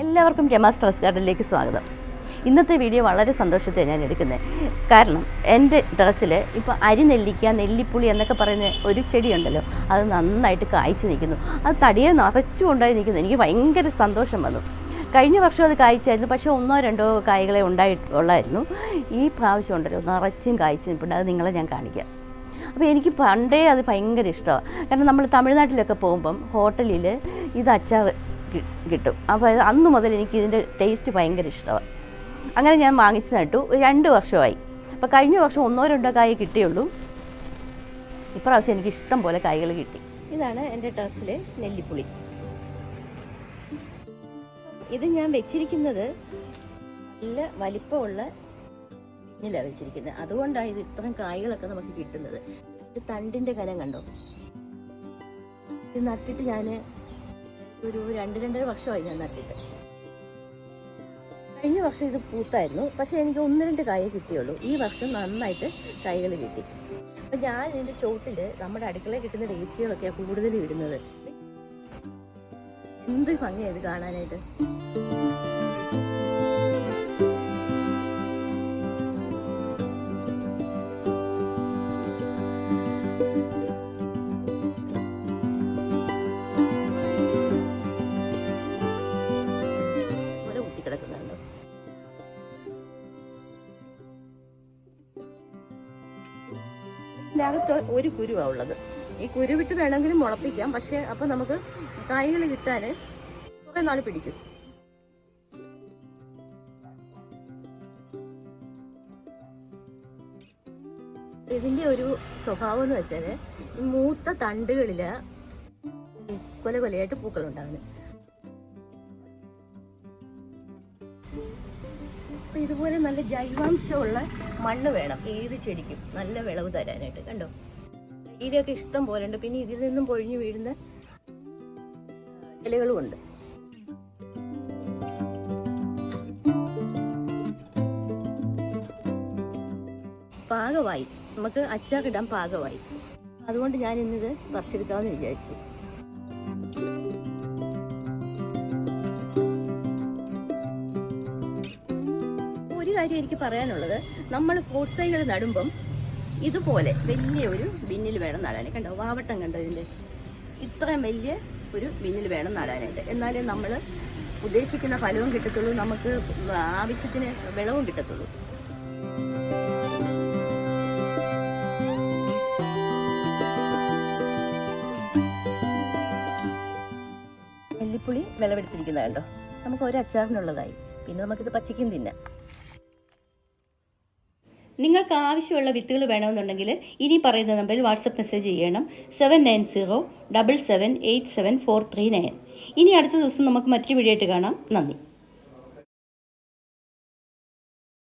എല്ലാവർക്കും രമാസ് ടെറസ് ഗാർഡനിലേക്ക് സ്വാഗതം. ഇന്നത്തെ വീഡിയോ വളരെ സന്തോഷത്തെ ഞാൻ എടുക്കുന്നത്. കാരണം എന്റെ ടെറസിൽ ഇപ്പോൾ അരി നെല്ലിക്ക നെല്ലിപ്പുളി എന്നൊക്കെ പറയുന്ന ഒരു ചെടിയുണ്ടല്ലോ അത് നന്നായിട്ട് കായ്ച്ചു നിൽക്കുന്നു. അത് തടിയെ നിറച്ചുകൊണ്ടായി നിൽക്കുന്നു. എനിക്ക് ഭയങ്കര സന്തോഷം വന്നു. കഴിഞ്ഞ വർഷം അത് കായ്ച്ചായിരുന്നു. പക്ഷേ ഒന്നോ രണ്ടോ കായ്കളെ ഉണ്ടായിട്ടുള്ളായിരുന്നു ഈ പ്രാവശ്യം ഉണ്ടല്ലോ നിറച്ചും കായ്ച്ചു അത് നിങ്ങളെ ഞാൻ കാണിക്കാം. അപ്പോൾ എനിക്ക് പണ്ടേ അത് ഭയങ്കര ഇഷ്ടമാണ് കാരണം നമ്മൾ തമിഴ്നാട്ടിലൊക്കെ പോകുമ്പം ഹോട്ടലിൽ ഇത് അച്ചാർ കിട്ടും. അപ്പോൾ അന്ന് മുതൽ എനിക്ക് ഇതിന്റെ ടേസ്റ്റ് ഭയങ്കര ഇഷ്ടമാണ് അങ്ങനെ ഞാൻ വാങ്ങിച്ചു നട്ടു രണ്ട് വർഷമായി. അപ്പോൾ കഴിഞ്ഞ വർഷം ഒന്നോ രണ്ടോ കായ കിട്ടിയുള്ളൂ. ഇപ്രാവശ്യം എനിക്ക് ഇഷ്ടം പോലെ കായകൾ കിട്ടി. ഇതാണ് എന്റെ ടെറസിലെ നെല്ലിപ്പുളി. ഇത് ഞാൻ വെച്ചിരിക്കുന്നത് നല്ല വലിപ്പമുള്ള ഇല്ല വെച്ചിരിക്കുന്നത്. അതുകൊണ്ടാണ് ഇത് ഇത്രയും കായ്കളൊക്കെ നമുക്ക് കിട്ടുന്നത്. ഇത് തണ്ടിന്റെ കനം കണ്ടോ? ഇത് നട്ടിട്ട് ഞാൻ ഒരു രണ്ട് രണ്ടര വർഷമായി ഞാൻ നട്ടിട്ട്. കഴിഞ്ഞ വർഷം ഇത് പൂത്തായിരുന്നു. പക്ഷേ എനിക്ക് ഒന്ന് രണ്ട് കായ കിട്ടിയുള്ളൂ. ഈ വർഷം നന്നായിട്ട് കായ്കൾ കിട്ടി. അപ്പം ഞാൻ ഇതിന്റെ ചുവട്ടിൽ നമ്മുടെ അടുക്കളയിൽ കിട്ടുന്ന ടേസ്റ്റുകളൊക്കെയാണ് കൂടുതൽ ഇടുന്നത്. എന്ത് ഭംഗിയായത് കാണാനായിട്ട്? ഒരു കുരുവാണ് ഉള്ളത്. ഈ കുരുവിട്ട് വേണമെങ്കിലും മുളപ്പിക്കാം. പക്ഷെ അപ്പൊ നമുക്ക് കായ്കൾ കിട്ടാൻ കുറെ നാൾ പിടിക്കും. ഇതിന്റെ ഒരു സ്വഭാവം എന്ന് വെച്ചാൽ ഈ മൂത്ത തണ്ടുകളിൽ കൊല കൊലയായിട്ട് പൂക്കൾ ഉണ്ടാകുന്നത് അപ്പൊ ഇതുപോലെ നല്ല ജൈവാംശമുള്ള മണ്ണ് വേണം. ഏത് ചെടിക്കും നല്ല വിളവ് തരാനായിട്ട്. കണ്ടോ? ഇതിലൊക്കെ ഇഷ്ടം പോലെ ഉണ്ട് പിന്നെ ഇതിൽ നിന്നും പൊഴിഞ്ഞു വീഴുന്ന ഇലകളും ഉണ്ട്. പാകമായി. നമുക്ക് അച്ചാറിടാൻ പാകമായി. അതുകൊണ്ട് ഞാൻ ഇന്നിത് പറിച്ചെടുക്കാമെന്ന് വിചാരിച്ചു. ഒരു കാര്യം എനിക്ക് പറയാനുള്ളത്. നമ്മൾ ഫ്രൂട്ട്സ് തൈകൾ നടുമ്പം ഇതുപോലെ വലിയൊരു ബിന്നിൽ വേണം നടാൻ കണ്ടോ? വാവട്ടം കണ്ടോ ഇതിന്റെ? ഇത്രയും വലിയ ഒരു ബിന്നിൽ വേണം നടാനായിട്ട്. എന്നാലേ നമ്മൾ ഉദ്ദേശിക്കുന്ന ഫലവും കിട്ടത്തുള്ളൂ. നമുക്ക് ആവശ്യത്തിന് വിളവും കിട്ടത്തുള്ളൂ. നെല്ലിപ്പുളി വിളവെടുത്തിരിക്കുന്നത് കണ്ടോ? നമുക്ക് ഒരു അച്ചാറിനുള്ളതായി പിന്നെ നമുക്കിത് പച്ചക്കും തിന്നാം. നിങ്ങൾക്ക് ആവശ്യമുള്ള വിത്തുകൾ വേണമെന്നുണ്ടെങ്കിൽ ഇനി പറയുന്ന നമ്പറിൽ വാട്സപ്പ് മെസ്സേജ് ചെയ്യണം. Seven nine zero double seven eight seven four three nine. ഇനി അടുത്ത ദിവസം നമുക്ക് മറ്റൊരു വീഡിയോ ആയിട്ട് കാണാം. നന്ദി.